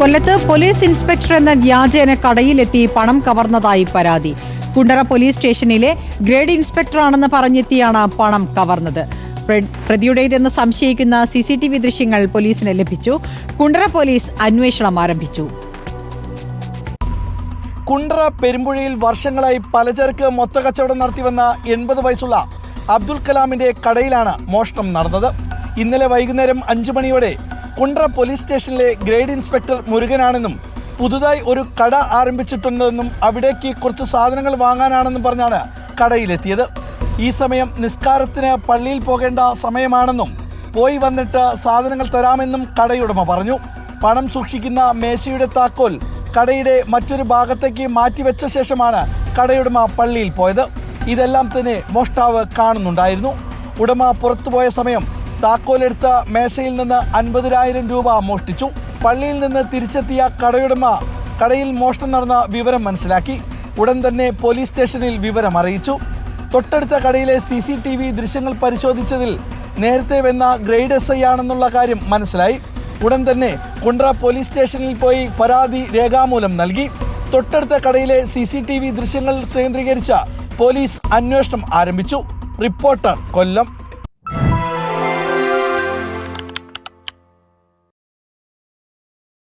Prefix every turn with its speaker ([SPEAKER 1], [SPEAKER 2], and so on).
[SPEAKER 1] കൊല്ലത്ത് police inspector എന്ന വ്യാജേന കടയിലെത്തി പണം കവർന്നതായി പരാതി. കുണ്ടറ പോലീസ് സ്റ്റേഷനിലെ ഗ്രേഡ് ഇൻസ്പെക്ടറാണെന്ന് പറഞ്ഞെത്തിയാണ് പണം കവർന്നത്. പ്ര- പ്രതിയുടേതെന്ന് സംശയിക്കുന്ന സി സി ടി വി ദൃശ്യങ്ങൾ പോലീസിന് ലഭിച്ചു. കുണ്ടറ പോലീസ് അന്വേഷണം ആരംഭിച്ചു.
[SPEAKER 2] കുണ്ടറ പെരുമ്പുഴയിൽ വർഷങ്ങളായി പലചരക്ക് മൊത്തക്കച്ചവടം നടത്തിവന്ന എൺപത് വയസ്സുള്ള അബ്ദുൽ കലാമിന്റെ കടയിലാണ് മോഷണം നടന്നത്. ഇന്നലെ വൈകുന്നേരം അഞ്ചു മണിയോടെ കുണ്ട്ര പോലീസ് സ്റ്റേഷനിലെ ഗ്രേഡ് ഇൻസ്പെക്ടർ മുരുകനാണെന്നും പുതുതായി ഒരു കട ആരംഭിച്ചിട്ടുണ്ടെന്നും അവിടേക്ക് കുറച്ച് സാധനങ്ങൾ വാങ്ങാനാണെന്നും പറഞ്ഞാണ് കടയിലെത്തിയത്. ഈ സമയം നിസ്കാരത്തിന് പള്ളിയിൽ പോകേണ്ട സമയമാണെന്നും പോയി വന്നിട്ട് സാധനങ്ങൾ തരാമെന്നും കടയുടമ പറഞ്ഞു. പണം സൂക്ഷിക്കുന്ന മേശയുടെ താക്കോൽ കടയുടെ മറ്റൊരു ഭാഗത്തേക്ക് മാറ്റിവെച്ച ശേഷമാണ് കടയുടമ പള്ളിയിൽ പോയത്. ഇതെല്ലാം തന്നെ മോഷ്ടാവ് കാണുന്നുണ്ടായിരുന്നു. ഉടമ പുറത്തുപോയ സമയം താക്കോലെടുത്ത മേശയിൽ നിന്ന് അൻപതിനായിരം രൂപ മോഷ്ടിച്ചു. പള്ളിയിൽ നിന്ന് തിരിച്ചെത്തിയ കടയുടമ കടയിൽ മോഷണം നടന്ന വിവരം മനസ്സിലാക്കി. ഉടൻ തന്നെ പോലീസ് സ്റ്റേഷനിൽ വിവരം അറിയിച്ചു. തൊട്ടടുത്ത കടയിലെ സി സി ടി വി ദൃശ്യങ്ങൾ പരിശോധിച്ചതിൽ നേരത്തെ വന്ന ഗ്രേഡ് എസ് ഐ ആണെന്നുള്ള കാര്യം മനസ്സിലായി. ഉടൻ തന്നെ കുണ്ട്ര പോലീസ് സ്റ്റേഷനിൽ പോയി പരാതി രേഖാമൂലം നൽകി. തൊട്ടടുത്ത കടയിലെ സി സി ടി വി ദൃശ്യങ്ങൾ കേന്ദ്രീകരിച്ച പോലീസ് അന്വേഷണം ആരംഭിച്ചു. റിപ്പോർട്ടർ കൊല്ലം.